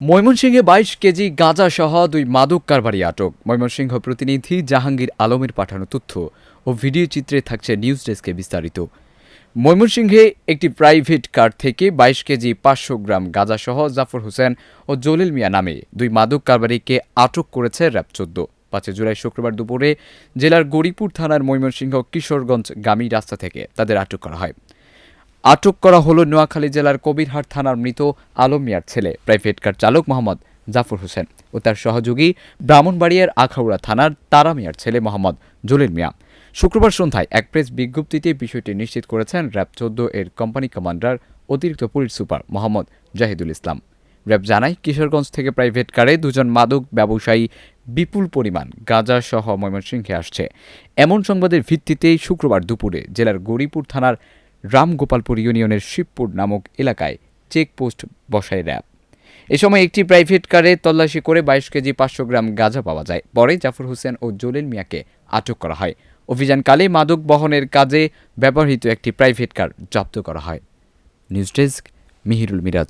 ময়মনসিংহে বাইশ কেজি গাঁজা সহ দুই মাদক কারবারি আটক। ময়মনসিংহ প্রতিনিধি জাহাঙ্গীর আলমের পাঠানো তথ্য ও ভিডিও চিত্রে থাকছে নিউজ ডেস্কে বিস্তারিত। ময়মনসিংহে একটি প্রাইভেট কার থেকে বাইশ কেজি পাঁচশো গ্রাম গাঁজা সহ জাফর হোসেন ও জলিল মিয়া নামে দুই মাদক কারবারিকে আটক করেছে র্যাব চোদ্দ। পাঁচই জুলাই শুক্রবার দুপুরে জেলার গরিপুর থানার ময়মনসিংহ কিশোরগঞ্জ গামী রাস্তা থেকে তাদের আটক করা হয়। আটক করা হলো নোয়াখালী জেলার কবিরহাট থানার মৃত আলম মিয়ার ছেলে। প্রাইভেট কার চালক মোহাম্মদ জাফর হোসেন ও তার সহযোগী ব্রাহ্মণবাড়িয়ার আখাউড়া থানার তারা মিয়ার ছেলে মোহাম্মদ জলিল মিয়া। শুক্রবার সন্ধ্যায় এক প্রেস বিজ্ঞপ্তিতে বিষয়টি নিশ্চিত করেছেন র্যাব চোদ্দ এর কোম্পানি কমান্ডার অতিরিক্ত police super Mohammad Jahidul Islam. RAB জানায়, কিশোরগঞ্জ থেকে প্রাইভেট কারে দুজন মাদক ব্যবসায়ী বিপুল পরিমাণ গাঁজা সহ ময়মনসিংহে আসছে। এমন সংবাদের ভিত্তিতেই শুক্রবার দুপুরে জেলার গৌরীপুর থানার রামগোপালপুর ইউনিয়নের শিবপুর নামক এলাকায় চেকপোস্ট বসায় র্যাব। এ সময় একটি প্রাইভেট কারে তল্লাশি করে বাইশ কেজি পাঁচশো গ্রাম গাঁজা পাওয়া যায়। পরে জাফর হোসেন ও জলিল মিয়াকে আটক করা হয়। অভিযানকালে মাদক বহনের কাজে ব্যবহৃত একটি প্রাইভেট কার জব্দ করা হয়। News desk, Mihirul Miraj.